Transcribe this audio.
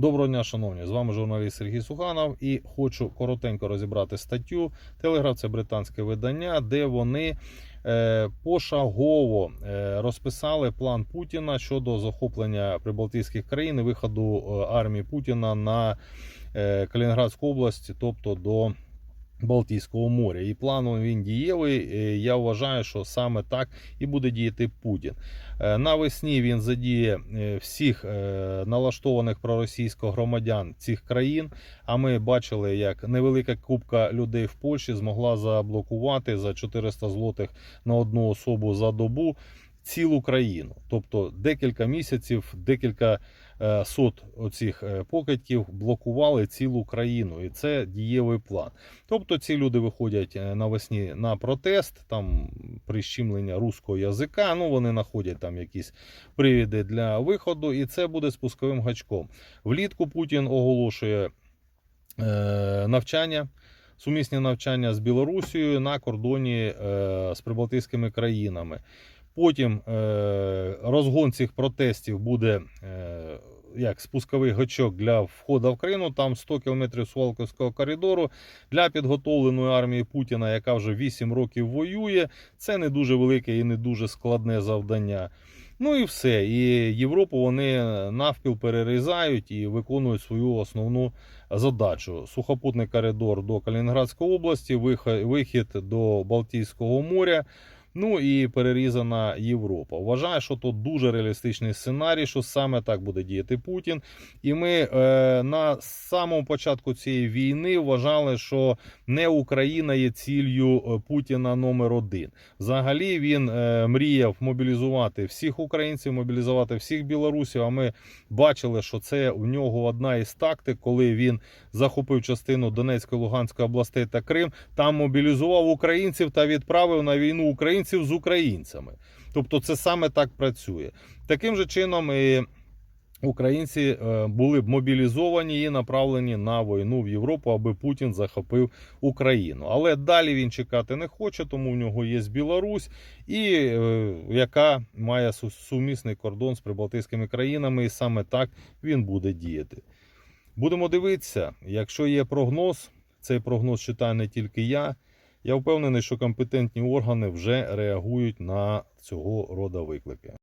Доброго дня, шановні! З вами журналіст Сергій Суханов і хочу коротенько розібрати статтю. Телеграф це британське видання, де вони е, пошагово е, розписали план Путіна щодо захоплення прибалтійських країн і виходу е, армії Путіна на Калінінградську область, тобто до Балтійського моря. І планом він дієвий. Я вважаю, що саме так і буде діяти Путін. Е, Навесні він задіє е, всіх е, налаштованих проросійсько громадян цих країн. А ми бачили, як невелика купка людей в Польщі змогла заблокувати за 400 злотих на одну особу за добу цілу країну. Тобто декілька місяців, декілька е, сот оцих е, покидьків блокували цілу країну, і це дієвий план. Тобто ці люди виходять е, навесні на протест, там прищемлення руського язика. Ну вони знаходять там якісь привіди для виходу, і це буде спусковим гачком. Влітку Путін оголошує навчання. Сумісні навчання з Білорусією на кордоні е, з прибалтійськими країнами. Потім е, розгон цих протестів буде е, як спусковий гачок для входу в країну. Там 100 кілометрів Суалковського коридору для підготовленої армії Путіна, яка вже 8 років воює. Це не дуже велике і не дуже складне завдання. Ну і все. І Європу вони навпіл перерізають і виконують свою основну задачу: сухопутний коридор до Калінінградської області, вихід до Балтійського моря. Ну і перерізана Європа. Вважаю, що тут дуже реалістичний сценарій, що саме так буде діяти Путін. І ми е, на самому початку цієї війни вважали, що не Україна є ціллю е, Путіна номер один. Взагалі він е, мріяв мобілізувати всіх українців, мобілізувати всіх білорусів. А ми бачили, що це у нього одна із тактик, коли він захопив частину Донецької, Луганської областей та Крим, там мобілізував українців та відправив на війну українців з українцями. Тобто, це саме так працює. Таким же чином і українці е, були б мобілізовані і направлені на війну в Європу, аби Путін захопив Україну. Але далі він чекати не хоче, тому в нього є Білорусь, і е, яка має сумісний кордон з прибалтійськими країнами, і саме так він буде діяти. Будемо дивитися, якщо є прогноз, цей прогноз читаю не тільки я. Я впевнений, що компетентні органи вже реагують на цього роду виклики.